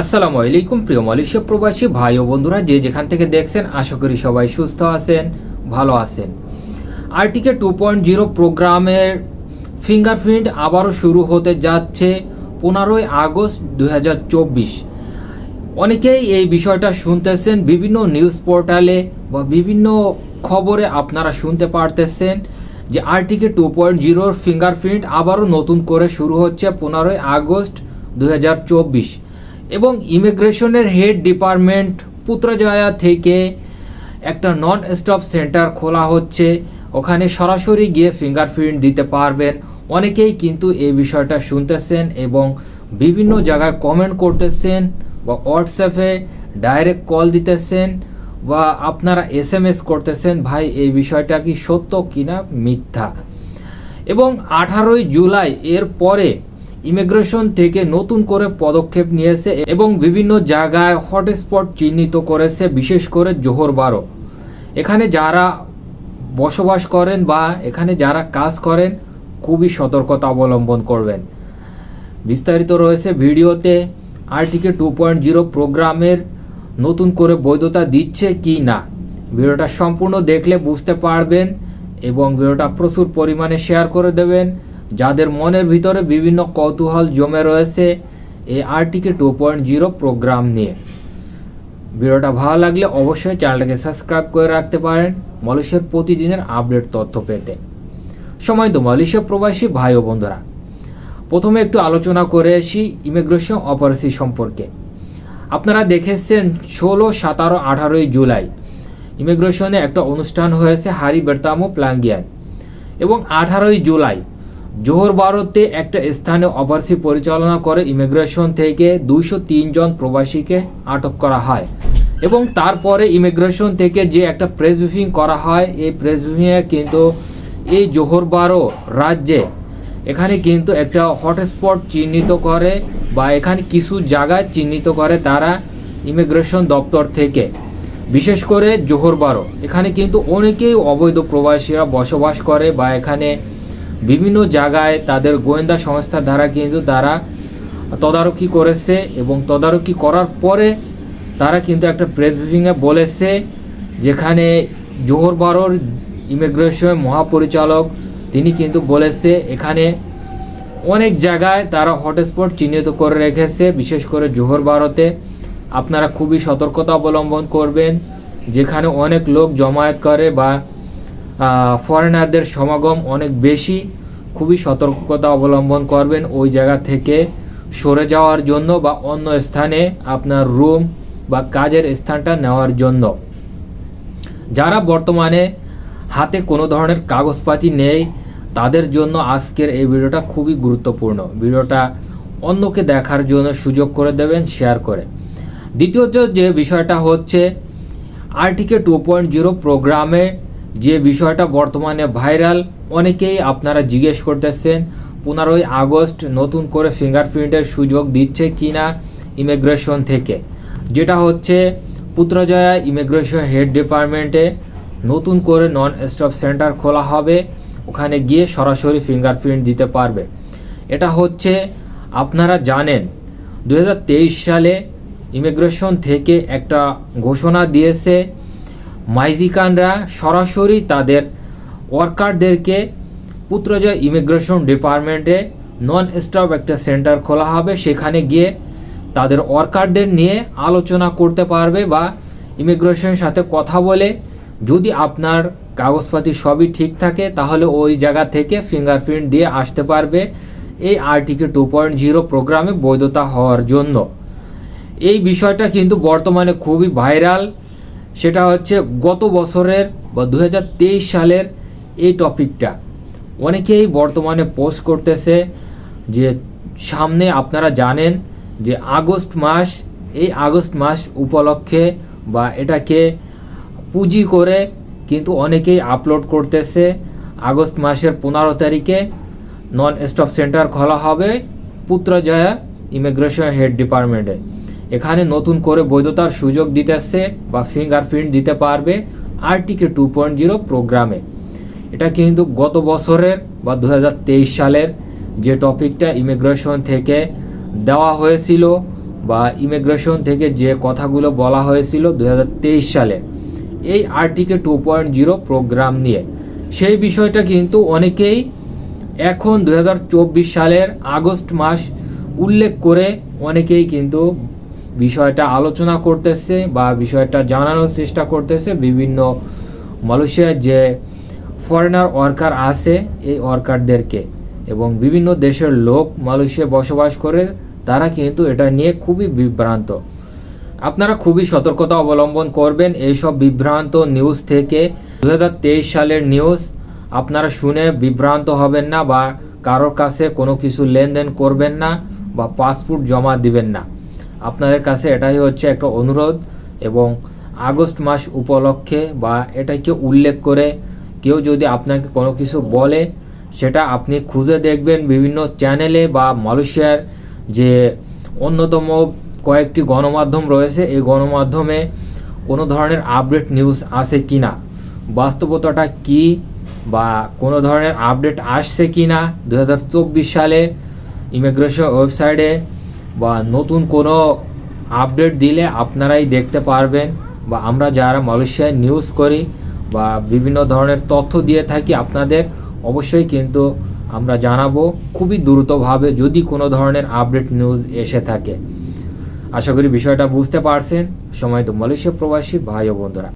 আসসালামু আলাইকুম, প্রিয় মালয়েশিয়া প্রবাসী ভাই ও বন্ধুরা, যে যেখান থেকে দেখছেন, আশা করি সবাই সুস্থ আছেন, ভালো আছেন। আরটিকে টু পয়েন্ট জিরো প্রোগ্রামের ফিঙ্গারপ্রিন্ট আবারও শুরু হতে যাচ্ছে পনেরোই আগস্ট দু হাজার চব্বিশ। অনেকেই এই বিষয়টা শুনতেছেন, বিভিন্ন নিউজ পোর্টালে বা বিভিন্ন খবরে আপনারা শুনতে পারতেছেন যে আরটিকে টু পয়েন্ট জিরোর ফিঙ্গারপ্রিন্ট আবারও নতুন করে শুরু হচ্ছে পনেরোই আগস্ট দু হাজার চব্বিশ। এবং ইমিগ্রেশনের হেড ডিপার্টমেন্ট পুত্রজয়া থেকে একটা নন স্টপ সেন্টার খোলা হচ্ছে। ওখানে সরাসরি গিয়ে ফিঙ্গারপ্রিন্ট দিতে পারবেন। অনেকেই কিন্তু এই বিষয়টা শুনতেছেন এবং বিভিন্ন জায়গায় কমেন্ট করতেছেন বা হোয়াটসঅ্যাপে ডাইরেক্ট কল দিতেছেন বা আপনারা এস এম এস করতেছেন, ভাই, এই বিষয়টা কি সত্য কিনা মিথ্যা? এবং আঠারোই জুলাই এর পরে ইমিগ্রেশন থেকে নতুন করে পদক্ষেপ নিয়েছে এবং বিভিন্ন জায়গায় হটস্পট চিহ্নিত করেছে, বিশেষ করে জোহর বারো। এখানে যারা বসবাস করেন বা এখানে যারা কাজ করেন, খুবই সতর্কতা অবলম্বন করবেন। বিস্তারিত রয়েছে ভিডিওতে আরটিকে টু পয়েন্ট জিরো প্রোগ্রামের নতুন করে বৈধতা দিচ্ছে কি না। ভিডিওটা সম্পূর্ণ দেখলে বুঝতে পারবেন এবং ভিডিওটা প্রচুর পরিমাণে শেয়ার করে দেবেন। যাদের মনের ভিতরে বিভিন্ন কৌতূহল জমে রয়েছে, এই RTK two point zero program নিয়ে। ভিডিওটা ভালো লাগলে অবশ্যই চ্যানেলটাকে সাবস্ক্রাইব করে রাখতে পারেন মালয়েশিয়ার প্রতিদিনের আপডেট তথ্য পেতে। সময় তো মালয়েশিয়া প্রবাসী ভাই ও বন্ধুরা। প্রথমে একটু আলোচনা করে আসি ইমিগ্রেশন অপারেসি সম্পর্কে। আপনারা দেখেছেন ষোলো, সতেরো, আঠারোই জুলাই ইমিগ্রেশনে একটা অনুষ্ঠান হয়েছে হারি বেরতামো প্লাঙ্গিয়ান এবং আঠারোই জুলাই জোহর বারোতে একটা স্থানে অপারেসি পরিচালনা করে ইমিগ্রেশন থেকে দুইশো জন প্রবাসীকে আটক করা হয়। এবং তারপরে ইমিগ্রেশন থেকে যে একটা প্রেস ব্রিফিং করা হয়, এই প্রেস ব্রিফিংয়ে কিন্তু এই জোহর বারো রাজ্যে এখানে কিন্তু একটা হটস্পট চিহ্নিত করে বা এখানে কিছু জায়গায় চিহ্নিত করে তারা ইমিগ্রেশন দপ্তর থেকে। বিশেষ করে জোহর বারো। এখানে কিন্তু অনেকেই অবৈধ প্রবাসীরা বসবাস করে বা এখানে বিভিন্ন জায়গায় তাদের গোয়েন্দা সংস্থার দ্বারা কিন্তু তারা তদারকি করেছে এবং তদারকি করার পরে তারা কিন্তু একটা প্রেস ব্রিফিংয়ে বলেছে যেখানে জোহর বারোর ইমিগ্রেশন মহাপরিচালক তিনি কিন্তু বলেছে এখানে অনেক জায়গায় তারা হটস্পট চিহ্নিত করে রেখেছে, বিশেষ করে জোহর আপনারা খুবই সতর্কতা অবলম্বন করবেন, যেখানে অনেক লোক জমায়েত করে বা ফরেনারদের সমাগম অনেক বেশি। খুবই সতর্কতা অবলম্বন করবেন ওই জায়গা থেকে সরে যাওয়ার জন্য বা অন্য স্থানে আপনার রুম বা কাজের স্থানটা নেওয়ার জন্য। যারা বর্তমানে হাতে কোনো ধরনের কাগজপাতি নেই, তাদের জন্য আজকের এই ভিডিওটা খুবই গুরুত্বপূর্ণ। ভিডিওটা অন্যকে দেখার জন্য সুযোগ করে দেবেন শেয়ার করে। দ্বিতীয়ত যে বিষয়টা হচ্ছে আর্টিকে টু পয়েন্ট জিরো প্রোগ্রামে যে বিষয়টা বর্তমানে ভাইরাল, অনেকেই আপনারা জিজ্ঞেস করতেছেন, পনেরোই আগস্ট নতুন করে ফিঙ্গারপ্রিন্টের সুযোগ দিচ্ছে কি না ইমিগ্রেশন থেকে। যেটা হচ্ছে, পুত্রজয়া ইমিগ্রেশন হেড ডিপার্টমেন্টে নতুন করে নন স্টপ সেন্টার খোলা হবে, ওখানে গিয়ে সরাসরি ফিঙ্গারপ্রিন্ট দিতে পারবে। এটা হচ্ছে, আপনারা জানেন দু হাজার তেইশ সালে ইমিগ্রেশন থেকে একটা ঘোষণা দিয়েছে মাইজিকানরা সরাসরি তাদের ওয়ার্কারদেরকে পুত্রজয় ইমিগ্রেশন ডিপার্টমেন্টে নন স্টপ একটা সেন্টার খোলা হবে। সেখানে গিয়ে তাদের ওয়ার্কারদের নিয়ে আলোচনা করতে পারবে বা ইমিগ্রেশনের সাথে কথা বলে যদি আপনার কাগজপাতি সবই ঠিক থাকে, তাহলে ওই জায়গা থেকে ফিঙ্গারপ্রিন্ট দিয়ে আসতে পারবে এই আরটিকে টু পয়েন্ট জিরো প্রোগ্রামে বৈধতা হওয়ার জন্য। এই বিষয়টা কিন্তু বর্তমানে খুবই ভাইরাল। সেটা হচ্ছে গত বছরের বা দু হাজার তেইশ সালের এই টপিকটা। অনেকেই বর্তমানে পোস্ট করতেছে যে সামনে আপনারা জানেন যে আগস্ট মাস, এই আগস্ট মাস উপলক্ষে বা এটাকে পুঁজি করে কিন্তু অনেকেই আপলোড করতেছে। আগস্ট মাসের পনেরো তারিখে নন স্টপ সেন্টার খোলা হবে পুত্রজয়া ইমিগ্রেশন হেড ডিপার্টমেন্টে। এখানে নতুন করে বৈধতার সুযোগ দিতেছে বা ফিঙ্গারপ্রিন্ট দিতে পারবে আরটিকে টু পয়েন্ট জিরো প্রোগ্রামে। এটা কিন্তু গত বছরের বা দু হাজার তেইশ সালের যে টপিকটা ইমিগ্রেশন থেকে দেওয়া হয়েছিল বা ইমিগ্রেশন থেকে যে কথাগুলো বলা হয়েছিল দু হাজার তেইশ সালে, এই RTK two point zero program নিয়ে। সেই বিষয়টা কিন্তু অনেকেই এখন দু হাজার চব্বিশ সালের আগস্ট মাস উল্লেখ করে অনেকেই কিন্তু বিষয়টা আলোচনা করতেছে বা বিষয়টা জানানোর চেষ্টা করতেছে বিভিন্ন মালয়েশিয়ার যে ফরেনার ওয়ার্কার আছে এই ওয়ার্কারদেরকে এবং বিভিন্ন দেশের লোক মালয়েশিয়ায় বসবাস করে, তারা কিন্তু এটা নিয়ে খুবই বিভ্রান্ত। আপনারা খুবই সতর্কতা অবলম্বন করবেন এইসব বিভ্রান্ত নিউজ থেকে। দু হাজার তেইশ সালের নিউজ আপনারা শুনে বিভ্রান্ত হবেন না বা কারোর কাছে কোনো কিছু লেনদেন করবেন না বা পাসপোর্ট জমা দিবেন না। আপনাদের কাছে এটাই হচ্ছে একটা অনুরোধ এবং আগস্ট মাস উপলক্ষে বা এটাকে উল্লেখ করে কেউ যদি আপনাকে কোনো কিছু বলে, সেটা আপনি খুঁজে দেখবেন বিভিন্ন চ্যানেলে বা মালয়েশিয়ার যে অন্যতম কয়েকটি গণমাধ্যম রয়েছে, এই গণমাধ্যমে কোনো ধরনের আপডেট নিউজ আছে কি না বাস্তবতাটা কি বা কোনো ধরনের আপডেট আসছে কি না দু হাজার চব্বিশ সালে ইমিগ্রেশন ওয়েবসাইটে বা নতুন কোনো আপডেট দিলে আপনারাই দেখতে পারবেন বা আমরা যারা মালয়েশিয়ায় নিউজ করি বা বিভিন্ন ধরনের তথ্য দিয়ে থাকি আপনাদের, অবশ্যই কিন্তু আমরা জানাব খুবই দ্রুতভাবে যদি কোনো ধরনের আপডেট নিউজ এসে থাকে। আশা করি বিষয়টা বুঝতে পারছেন। সময় তো মালয়েশিয়া প্রবাসী ভাই ও বন্ধুরা।